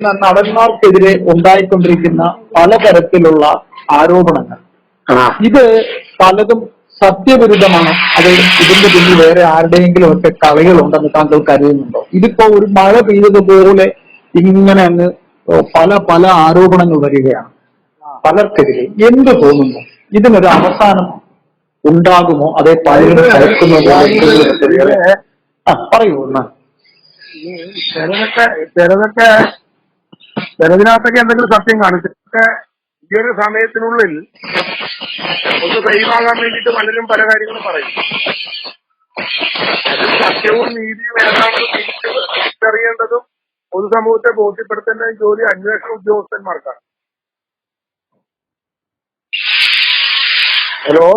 നടന്മാർക്കെതിരെ ഉണ്ടായിക്കൊണ്ടിരിക്കുന്ന പലതരത്തിലുള്ള ആരോപണങ്ങൾ. ഇത് പലതും സത്യവിരുദ്ധമാണ്. അത് ഇതിന്റെ പിന്നിൽ വേറെ ആരുടെയെങ്കിലും ഒക്കെ കളികളുണ്ടെന്ന് താങ്കൾ കരുതുന്നുണ്ടോ? ഇതിപ്പോ ഒരു മഴ പെയ്തതുപോലെ ഇങ്ങനെ അങ്ങ് പല പല ആരോപണങ്ങൾ വരികയാണ്. പലർക്കെതിരെ എന്ത് തോന്നുന്നു? ഇതിനൊരു അവസാനം ഉണ്ടാകുമോ? അതേ പലരും പറയൂ എന്നാ. ചിലതൊക്കെ ചിലതൊക്കെ ചിലതിനകത്തൊക്കെ എന്തെങ്കിലും സത്യം കാണിച്ചിട്ട് ഈ ഒരു സമയത്തിനുള്ളിൽ ഒന്ന് സൈവാകാൻ വേണ്ടിയിട്ട് പലരും പല കാര്യങ്ങളും പറയും. സത്യവും നീതിയും ഏതാണെന്ന് തിരിച്ച് തിരിച്ചറിയേണ്ടതും പൊതുസമൂഹത്തെ ബോധ്യപ്പെടുത്തേണ്ട ജോലി അന്വേഷണ ഉദ്യോഗസ്ഥന്മാർക്കാണ്. ഹലോ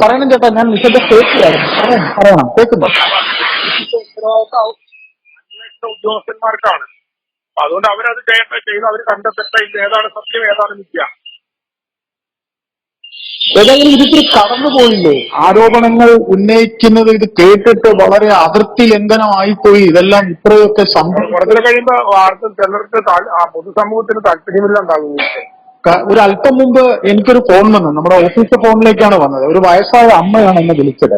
പറയണം ചേട്ടാ ഞാൻ നിശബ്ദ കേൾക്കുകയായിരുന്നു. പറയണം കേൾക്കുന്നു. ഉദ്യോഗസ്ഥന്മാർക്കാണ്. അതുകൊണ്ട് അവരത് ചെയ്യട്ടെ ചെയ്ത് അവർ കണ്ടെത്തട്ടെ ഇത് ഏതാണ് സത്യം ഏതാണ് മിഥ്യ. ഏതായാലും ഇതിൽ കടന്നുപോയില്ലേ ആരോപണങ്ങൾ ഉന്നയിക്കുന്നത് ഇത് കേട്ടിട്ട് വളരെ അതിർത്തി ലംഘനമായി പോയി ഇതെല്ലാം ഇത്രയൊക്കെ സംഭവം. കഴിയുമ്പോ ആർക്കും ചിലർക്ക് ആ പൊതുസമൂഹത്തിന് താല്പര്യമില്ലാണ്ടാകുന്നു ഒരു അല്പം മുമ്പ് എനിക്കൊരു ഫോൺ വന്നു. നമ്മുടെ ഓഫീസ് ഫോണിലേക്കാണ് വന്നത്. ഒരു വയസ്സായ അമ്മയാണ് എന്നെ വിളിച്ചത്.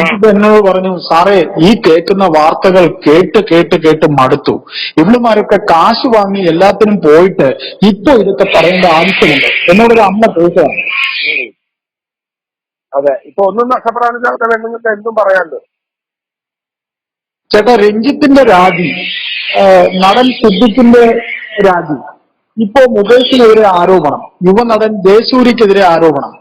എന്നിട്ട് എന്നോട് പറഞ്ഞു സാറേ ഈ കേൾക്കുന്ന വാർത്തകൾ കേട്ട് കേട്ട് കേട്ട് മടുത്തു. ഇവളുമാരൊക്കെ കാശ് വാങ്ങി എല്ലാത്തിനും പോയിട്ട് ഇപ്പൊ ഇതൊക്കെ പറയേണ്ട ആവശ്യമുണ്ട്. എന്നോടൊരു അമ്മ ചോദിച്ചതാണ്. അതെ ഇപ്പൊ ഒന്നും പെണ്ണുങ്ങൾക്ക് എന്തും പറയാനുണ്ട്. ചേട്ടാ രഞ്ജിത്തിന്റെ രാജി നടൻ സിദ്ദിഖിന്റെ രാജി. ഇപ്പോ മുകേഷിനെതിരെ ആരോപണം യുവനടൻ ജയസൂര്യക്കെതിരെ ആരോപണം.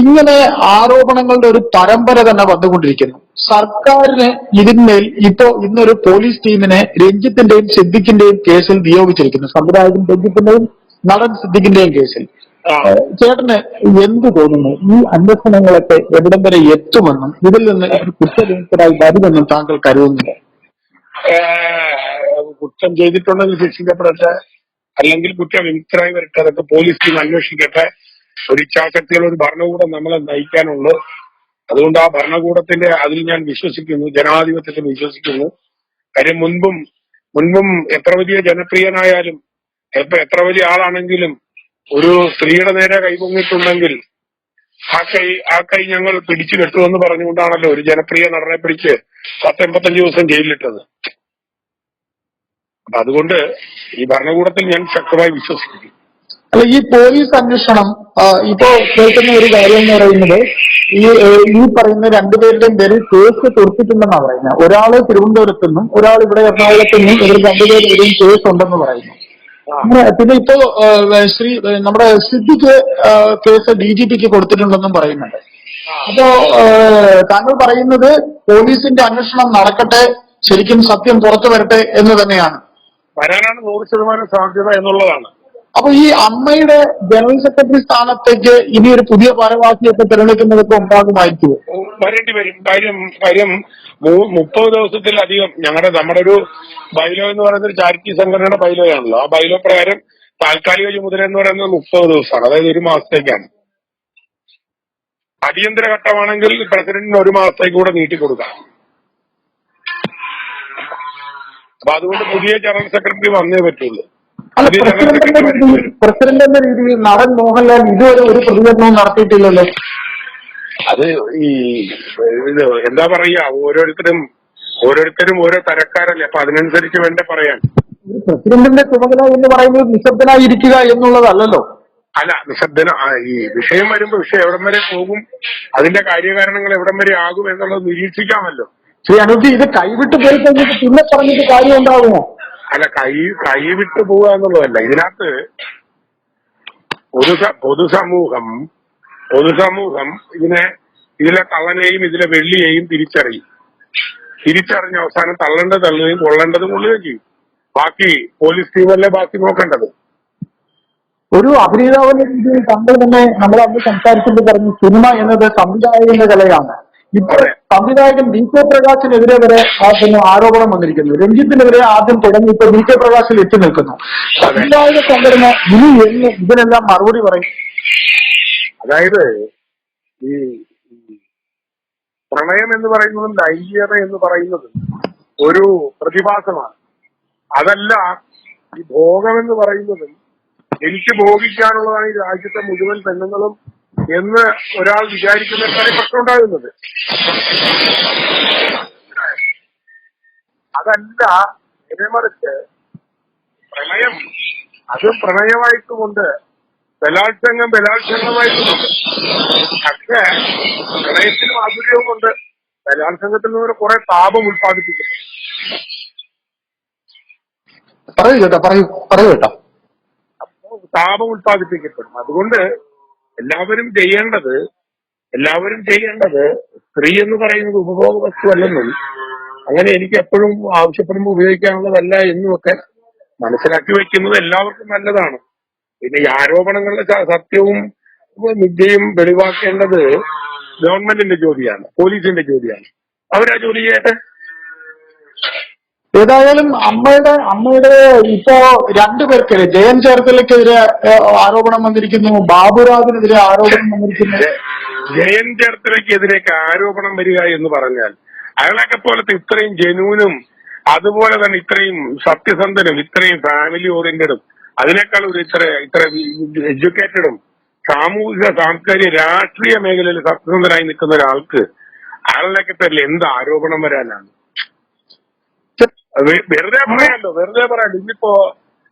ഇങ്ങനെ ആരോപണങ്ങളുടെ ഒരു പരമ്പര തന്നെ വന്നുകൊണ്ടിരിക്കുന്നു. സർക്കാരിന് ഇതിന്മേൽ ഇപ്പോ ഇന്നൊരു പോലീസ് ടീമിനെ രഞ്ജിത്തിന്റെയും സിദ്ദിഖിന്റെയും കേസിൽ നിയോഗിച്ചിരിക്കുന്നു. സംവിധായകൻ രഞ്ജിത്തിന്റെയും നടൻ സിദ്ദിഖിന്റെയും കേസിൽ. ചേട്ടന് എന്ത് തോന്നുന്നു? ഈ അന്വേഷണങ്ങളൊക്കെ എവിടം വരെ എത്തുമെന്നും ഇതിൽ നിന്ന് കുറ്റവിമുക്തരായി വരുമെന്നും താങ്കൾ കരുതുന്നില്ല കുറ്റം ചെയ്തിട്ടുണ്ടെങ്കിൽ ശിക്ഷിക്കപ്പെടട്ടെ. അല്ലെങ്കിൽ കുറ്റവിമുക്തരായി വരട്ടെ അതൊക്കെ പോലീസ് ടീം അന്വേഷിക്കട്ടെ. ഒരു ഇച്ഛാശക്തിയുള്ള ഒരു ഭരണകൂടം നമ്മളെ നയിക്കാനുള്ളൂ അതുകൊണ്ട് ആ ഭരണകൂടത്തിന്റെ അതിൽ ഞാൻ വിശ്വസിക്കുന്നു ജനാധിപത്യത്തിൽ വിശ്വസിക്കുന്നു. കാര്യം മുൻപും മുൻപും എത്ര വലിയ ജനപ്രിയനായാലും എത്ര എത്ര വലിയ ആളാണെങ്കിലും ഒരു സ്ത്രീയുടെ നേരെ കൈപൊങ്ങിയിട്ടുണ്ടെങ്കിൽ ആ കൈ ആ കൈ ഞങ്ങൾ പിടിച്ചു കെട്ടുമെന്ന് പറഞ്ഞുകൊണ്ടാണല്ലോ ഒരു ജനപ്രിയ നടനെ പിടിച്ച് പത്തെൺപത്തഞ്ച് ദിവസം ജയിലിലിട്ടത്. അപ്പൊ അതുകൊണ്ട് ഈ ഭരണകൂടത്തിൽ ഞാൻ ശക്തമായി വിശ്വസിക്കുന്നു. അല്ല ഈ പോലീസ് അന്വേഷണം ഇപ്പോ കേൾക്കുന്ന ഒരു കാര്യം എന്ന് പറയുന്നത് ഈ ഈ പറയുന്ന രണ്ടുപേരുടെയും പേരിൽ കേസ് തീർത്തിട്ടുണ്ടെന്നാണ് പറയുന്നത് ഒരാൾ തിരുവനന്തപുരത്തു നിന്നും ഒരാൾ ഇവിടെ എറണാകുളത്തു നിന്നും ഇവർ രണ്ടുപേരുടെയും കേസ് ഉണ്ടെന്ന് പറയുന്നു. പിന്നെ ഇപ്പോ ശ്രീ നമ്മുടെ സിദ്ദിഖ് ഏഹ്, കേസ് ഡി ജി പിക്ക് കൊടുത്തിട്ടുണ്ടെന്നും പറയുന്നുണ്ട്. അപ്പോ താങ്കൾ പറയുന്നത് പോലീസിന്റെ അന്വേഷണം നടക്കട്ടെ ശരിക്കും സത്യം പുറത്തു വരട്ടെ എന്ന് തന്നെയാണ്. വരാനാണ് നൂറ് ശതമാനം സാധ്യത എന്നുള്ളതാണ്. അപ്പൊ ഈ അമ്മയുടെ ജനറൽ സെക്രട്ടറി സ്ഥാനത്തേക്ക് ഇനി ഒരു പുതിയ ഭാരവാഹിയൊക്കെ തിരഞ്ഞെടുക്കുന്നതൊക്കെ ഉണ്ടാകുമായിരിക്കുമോ വരേണ്ടി വരും. കാര്യം കാര്യം മുപ്പത് ദിവസത്തിലധികം ഞങ്ങളുടെ നമ്മുടെ ഒരു ബൈലോ എന്ന് പറയുന്ന ഒരു ചാരിറ്റി സംഘടനയുടെ ബൈലോ ആണല്ലോ ആ ബൈലോ പ്രകാരം താൽക്കാലിക ചുമതല എന്ന് പറയുന്നത് മുപ്പത് ദിവസമാണ്. അതായത് ഒരു മാസത്തേക്കാണ്. അടിയന്തര ഘട്ടമാണെങ്കിൽ പ്രസിഡന്റിന് ഒരു മാസത്തേക്ക് കൂടെ നീട്ടിക്കൊടുക്കാം. അപ്പൊ അതുകൊണ്ട് പുതിയ ജനറൽ സെക്രട്ടറി വന്നേ പറ്റുള്ളൂ. അല്ല പ്രസിഡന്റ് രീതിയിൽ പ്രസിഡന്റ് എന്ന രീതിയിൽ നടൻ മോഹൻലാൽ ഇതുവരെ ഒരു പ്രതികരണവും നടത്തിയിട്ടില്ലല്ലോ. അത് ഈ എന്താ പറയാ ഓരോരുത്തരും ഓരോരുത്തരും ഓരോ തരക്കാരല്ലേ അപ്പൊ അതിനനുസരിച്ച് വേണ്ട പറയാൻ. പ്രസിഡന്റിന്റെ ചുമതല എന്ന് പറയുന്നത് നിശബ്ദനായിരിക്കുക എന്നുള്ളതല്ലല്ലോ. അല്ല നിശബ്ദന ഈ വിഷയം വരുമ്പോ വിഷയം എവിടം വരെ പോകും അതിന്റെ കാര്യകാരണങ്ങൾ എവിടം വരെ ആകും എന്നുള്ളത് നിരീക്ഷിക്കാമല്ലോ. ശ്രീ അനുജി ഇത് കൈവിട്ട് പോയി കഴിഞ്ഞിട്ട് പിന്നെ പറഞ്ഞിട്ട് കാര്യം ഉണ്ടാകുമോ? അല്ല കൈ കൈവിട്ട് പോവുക എന്നുള്ളതല്ല. ഇതിനകത്ത് പൊതു പൊതുസമൂഹം പൊതുസമൂഹം ഇതിനെ ഇതിലെ കള്ളനെയും ഇതിലെ വെള്ളിയെയും തിരിച്ചറിയും. തിരിച്ചറിഞ്ഞ അവസാനം തള്ളേണ്ടത് തള്ളുകയും കൊള്ളേണ്ടത് കൊള്ളുകയും ചെയ്യും. ബാക്കി പോലീസ് ടീമല്ലേ ബാക്കി നോക്കേണ്ടത്? ഒരു അഭിനേതാവിന്റെ രീതിയിൽ താങ്കൾ തന്നെ നമ്മൾ അന്ന് സംസാരിക്കുമ്പോൾ പറഞ്ഞു സിനിമ എന്നത് സംവിധായകന്റെ കലയാണ്. ഇപ്പോൾ സംവിധായകൻ വി കെ പ്രകാശിനെതിരെ വരെ ആദ്യം ആരോപണം വന്നിരിക്കുന്നു. രഞ്ജിത്തിനെതിരെ ആദ്യം തുടങ്ങി ഇപ്പൊ വി കെ പ്രകാശിൽ എത്തി നിൽക്കുന്നു. സംവിധായക സംഘടന ഇനി എന്ന് ഇതിനെല്ലാം മറുപടി പറയും? അതായത് ഈ പ്രണയം എന്ന് പറയുന്നതും ലൈംഗികത എന്ന് പറയുന്നതും ഒരു പ്രതിഭാസമാണ്. അതല്ല ഈ ഭോഗമെന്ന് പറയുന്നതും എനിക്ക് ഭോഗിക്കാനുള്ളതാണ് ഈ രാജ്യത്തെ മുഴുവൻ പെണ്ണുങ്ങളും എന്ന് ഒരാൾ വിചാരിക്കുന്നിടത്താണ് ഈ പ്രശ്നം ഉണ്ടാകുന്നത്. അതല്ല ഇതിനെ മറിച്ച് പ്രണയം അത് പ്രണയമായിട്ടുമുണ്ട്. ബലാത്സംഗം ബലാത്സംഗമായിട്ടുമുണ്ട്. പക്ഷേ പ്രണയത്തിന് മാധുര്യവുമുണ്ട് ബലാത്സംഗത്തിൽ നിന്ന് കുറെ താപം ഉത്പാദിപ്പിക്കും പറയൂ കേട്ടോ പറയൂ പറയൂ കേട്ടോ. അപ്പോ താപം ഉത്പാദിപ്പിക്കപ്പെടും അതുകൊണ്ട് എല്ലാവരും ചെയ്യേണ്ടത് എല്ലാവരും ചെയ്യേണ്ടത് സ്ത്രീ എന്ന് പറയുന്നത് ഉപഭോഗ വസ്തു അല്ലെന്നും അങ്ങനെ എനിക്ക് എപ്പോഴും ആവശ്യപ്പെടുമ്പോൾ ഉപയോഗിക്കാനുള്ളതല്ല എന്നുമൊക്കെ മനസ്സിലാക്കി വെക്കുന്നത് എല്ലാവർക്കും നല്ലതാണ്. പിന്നെ ഈ ആരോപണങ്ങളുടെ സത്യവും നിദ്യയും വെളിവാക്കേണ്ടത് ഗവൺമെന്റിന്റെ ജോലിയാണ് പോലീസിന്റെ ജോലിയാണ്. അവരാ ജോലി ചെയ്യട്ടെ? ഏതായാലും അമ്മയുടെ അമ്മയുടെ ഇപ്പോ രണ്ടുപേർക്കെതിരെ ജയൻ ചേർത്തലക്കെതിരെ ആരോപണം വന്നിരിക്കുന്നു ബാബുരാജിനെതിരെ ആരോപണം വന്നിരിക്കുന്നു. ജയൻ ചേർത്തലക്കെതിരെ ആരോപണം വരിക എന്ന് പറഞ്ഞാൽ അയാളൊക്കെ പോലത്തെ ഇത്രയും ജനൂനും അതുപോലെ തന്നെ ഇത്രയും സത്യസന്ധനും ഇത്രയും ഫാമിലി ഓറിയന്റഡും അതിനേക്കാൾ ഒരു ഇത്ര ഇത്ര എഡ്യൂക്കേറ്റഡും സാമൂഹിക സാംസ്കാരിക രാഷ്ട്രീയ മേഖലയിൽ സത്യസന്ധനായി നിൽക്കുന്ന ഒരാൾക്ക് അയാളിനൊക്കെ തന്നെ എന്ത് ആരോപണം വരാനാണ്? വെറുതെ പറയാലോ വെറുതെ പറയാലോ. ഇന്നിപ്പോ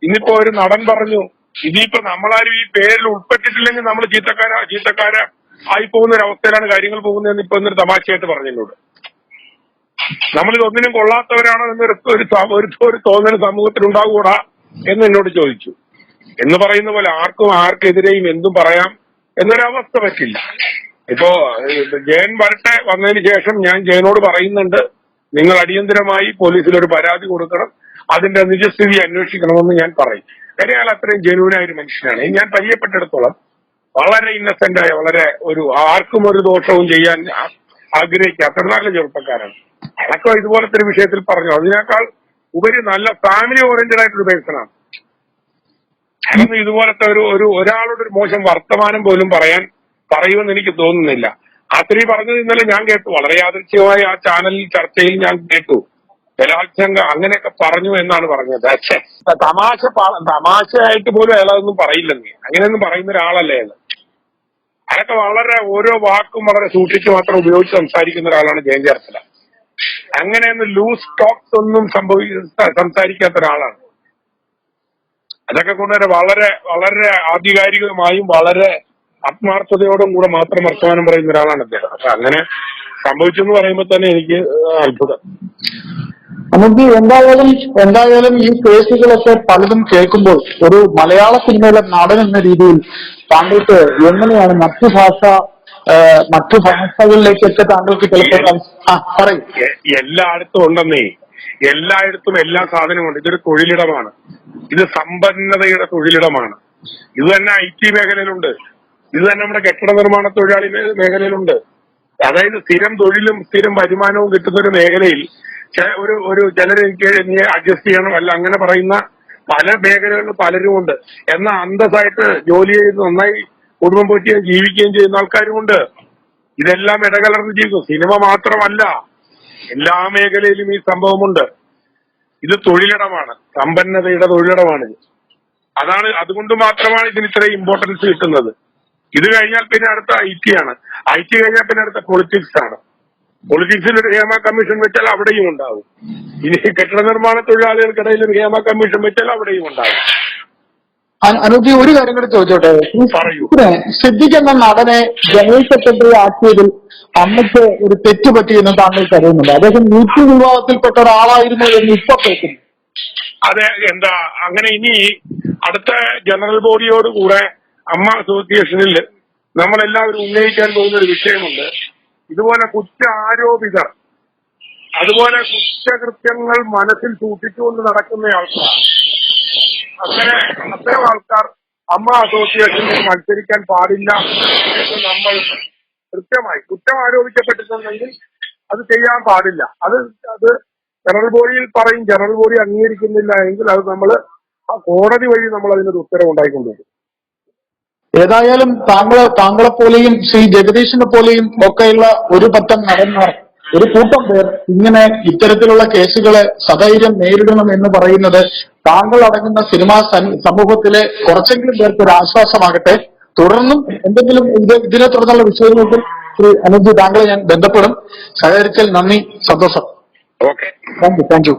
ഇന്നിപ്പോ ഒരു നടൻ പറഞ്ഞു ഇനിയിപ്പോ നമ്മളാരും ഈ പേരിൽ ഉൾപ്പെട്ടിട്ടില്ലെങ്കിൽ നമ്മൾ ചീത്തക്കാരാ ചീത്തക്കാരാ ആയി പോകുന്ന ഒരു അവസ്ഥയിലാണ് കാര്യങ്ങൾ പോകുന്നതെന്ന് ഇപ്പൊ ഇന്നൊരു തമാശയായിട്ട് പറഞ്ഞിട്ടുണ്ട്. നമ്മളിത് ഒന്നിനും കൊള്ളാത്തവരാണോ എന്നൊരു ഒരു ഒരു തോന്നൽ സമൂഹത്തിൽ ഉണ്ടാകൂടാ എന്ന് എന്നോട് ചോദിച്ചു. എന്ന് പറയുന്ന പോലെ ആർക്കും ആർക്കെതിരെയും എന്തും പറയാം എന്നൊരവസ്ഥ പറ്റില്ല. ഇപ്പോ ജയൻ വരട്ടെ വന്നതിന് ശേഷം ഞാൻ ജയനോട് പറയുന്നുണ്ട്. നിങ്ങൾ അടിയന്തരമായി പോലീസിൽ ഒരു പരാതി കൊടുക്കണം അതിന്റെ നിജസ്ഥിതി അന്വേഷിക്കണമെന്ന് ഞാൻ പറയും. കാര്യം അയാൾ അത്രയും ജനുവിനായ ഒരു മനുഷ്യനാണ്. ഞാൻ പരിചയപ്പെട്ടിടത്തോളം വളരെ ഇന്നസെന്റ് ആയ വളരെ ഒരു ആർക്കും ഒരു ദോഷവും ചെയ്യാൻ ആഗ്രഹിക്കാത്ത നല്ല ചെറുപ്പക്കാരാണ്. അടക്കം ഇതുപോലത്തെ ഒരു വിഷയത്തിൽ പറഞ്ഞു. അതിനേക്കാൾ ഉപരി നല്ല ഫാമിലി ഓറിയന്റഡ് ആയിട്ടൊരു പേഴ്സണാണ് ഇതുപോലത്തെ ഒരു ഒരു ഒരാളോട് ഒരു മോശം വർത്തമാനം പോലും പറയാൻ പറയുമെന്ന് എനിക്ക് തോന്നുന്നില്ല. ആ സ്ത്രീ പറഞ്ഞത് ഇന്നലെ ഞാൻ കേട്ടു. വളരെ യാദൃശ്യമായി ആ ചാനലിൽ ചർച്ചയിൽ ഞാൻ കേട്ടു. ബലാത്സംഗം അങ്ങനെയൊക്കെ പറഞ്ഞു എന്നാണ് പറഞ്ഞത്. പക്ഷേ തമാശ തമാശയായിട്ട് പോലും അയാൾ അതൊന്നും പറയില്ലെന്നേ. അങ്ങനെയൊന്നും പറയുന്ന ഒരാളല്ലേ അയാൾ. അയാളൊക്കെ വളരെ ഓരോ വാക്കും വളരെ സൂക്ഷിച്ച് മാത്രം ഉപയോഗിച്ച് സംസാരിക്കുന്ന ഒരാളാണ് ജയൻ ചേർത്തല അങ്ങനെയൊന്നും ലൂസ് ടോക്സ് ഒന്നും സംഭവി സംസാരിക്കാത്ത ഒരാളാണ്. അതൊക്കെ കൊണ്ടുവരെ വളരെ വളരെ ആധികാരികമായും വളരെ ആത്മാർത്ഥതയോടും കൂടെ മാത്രം വർത്തമാനം പറയുന്ന ഒരാളാണ് അദ്ദേഹം. അപ്പൊ അങ്ങനെ സംഭവിച്ചു എന്ന് പറയുമ്പോൾ തന്നെ എനിക്ക് അത്ഭുതം. നമുക്ക് എന്തായാലും എന്തായാലും ഈ കേസുകളൊക്കെ പലതും കേൾക്കുമ്പോൾ ഒരു മലയാള സിനിമയിലെ നടൻ എന്ന രീതിയിൽ താങ്കൾക്ക് എങ്ങനെയാണ് മറ്റു ഭാഷ മറ്റു മറ്റു ഭാഷകളിലേക്കൊക്കെ താങ്കൾക്ക് ചിലപ്പോൾ പറയും. എല്ലായിടത്തും ഉണ്ടെന്നേ. എല്ലായിടത്തും എല്ലാ സാധനവും ഉണ്ട്. ഇതൊരു തൊഴിലിടമാണ്. ഇത് സമ്പന്നതയുടെ തൊഴിലിടമാണ്. ഇത് തന്നെ ഐ ടി മേഖലയിലുണ്ട്. ഇത് തന്നെ നമ്മുടെ കെട്ടിട നിർമ്മാണ തൊഴിലാളി മേഖലയിലുണ്ട്. അതായത് സ്ഥിരം തൊഴിലും സ്ഥിരം വരുമാനവും കിട്ടുന്ന ഒരു മേഖലയിൽ ഒരു ഒരു ചിലർ അഡ്ജസ്റ്റ് ചെയ്യണം അല്ല അങ്ങനെ പറയുന്ന പല മേഖലകളിലും പലരും ഉണ്ട് എന്നാൽ അന്തസ്സായിട്ട് ജോലി ചെയ്ത് നന്നായി കുടുംബം പോറ്റുകയും ജീവിക്കുകയും ചെയ്യുന്ന ആൾക്കാരും ഉണ്ട് ഇതെല്ലാം ഇടകലർന്ന് ജീവിക്കും. സിനിമ മാത്രമല്ല എല്ലാ മേഖലയിലും ഈ സംഭവമുണ്ട്. ഇത് തൊഴിലിടമാണ്. സമ്പന്നതയുടെ തൊഴിലിടമാണിത് അതാണ് അതുകൊണ്ട് മാത്രമാണ് ഇതിന് ഇത്ര ഇമ്പോർട്ടൻസ് കിട്ടുന്നത്. ഇത് കഴിഞ്ഞാൽ പിന്നെ അടുത്ത ഐ ടി ആണ്. ഐ ടി കഴിഞ്ഞാൽ പിന്നെ അടുത്ത പൊളിറ്റിക്സ് ആണ്. പൊളിറ്റിക്സിൽ ഒരു ഹേമ കമ്മീഷൻ വെച്ചാൽ അവിടെയും ഉണ്ടാവും. ഇനി കെട്ടിട നിർമ്മാണ തൊഴിലാളികൾക്കിടയിൽ ഒരു ഹേമ കമ്മീഷൻ വെച്ചാൽ അവിടെയും ഉണ്ടാവും. അനുജി ഒരു കാര്യം കൂടി ചോദിച്ചോട്ടെ? സിദ്ദിഖ് എന്ന നടനെ ജനറൽ സെക്രട്ടറി ആക്കിയതിൽ അമ്മയ്ക്ക് ഒരു തെറ്റ് പറ്റിയെന്ന് താങ്കൾ കരുതുന്നുണ്ട്? അദ്ദേഹം യൂത്ത് വിഭാഗത്തിൽപ്പെട്ട ഒരാളായിരുന്നു എന്ന് ഇപ്പൊ കേൾക്കുന്നു. അതെ എന്താ അങ്ങനെ ഇനി അടുത്ത ജനറൽ ബോഡിയോട് കൂടെ അമ്മ അസോസിയേഷനിൽ നമ്മളെല്ലാവരും ഉന്നയിക്കാൻ പോകുന്ന ഒരു വിഷയമുണ്ട്. ഇതുപോലെ കുറ്റ ആരോപിതർ അതുപോലെ കുറ്റകൃത്യങ്ങൾ മനസ്സിൽ സൂക്ഷിച്ചുകൊണ്ട് നടക്കുന്ന ആൾക്കാർ അങ്ങനെ അത്തരം ആൾക്കാർ അമ്മ അസോസിയേഷനിൽ മത്സരിക്കാൻ പാടില്ല എന്ന് നമ്മൾ കൃത്യമായി കുറ്റം ആരോപിക്കപ്പെട്ടിട്ടുണ്ടെങ്കിൽ അത് ചെയ്യാൻ പാടില്ല. അത് അത് ജനറൽ ബോഡിയിൽ പറയും ജനറൽ ബോഡി അംഗീകരിക്കുന്നില്ല എങ്കിൽ അത് നമ്മൾ ആ കോടതി വഴി നമ്മൾ അതിനൊരു ഉത്തരവ് ഉണ്ടായിക്കൊണ്ടുവരും ഏതായാലും താങ്കളെ താങ്കളെ പോലെയും ശ്രീ ജഗദീഷിനെ പോലെയും ഒക്കെയുള്ള ഒരു പത്തം നടന്മാർ ഒരു കൂട്ടം പേർ ഇങ്ങനെ ഇത്തരത്തിലുള്ള കേസുകളെ സധൈര്യം നേരിടണം എന്ന് പറയുന്നത് താങ്കൾ അടങ്ങുന്ന സിനിമാ സമൂഹത്തിലെ കുറച്ചെങ്കിലും പേർക്ക് ഒരു ആശ്വാസമാകട്ടെ. തുടർന്നും എന്തെങ്കിലും ഇത് ഇതിനെ തുടർന്നുള്ള വിഷയങ്ങൾക്ക് ശ്രീ അനുജി താങ്കളെ ഞാൻ ബന്ധപ്പെടും. സഹകരിച്ചാൽ നന്ദി സന്തോഷം. Okay thank you thank you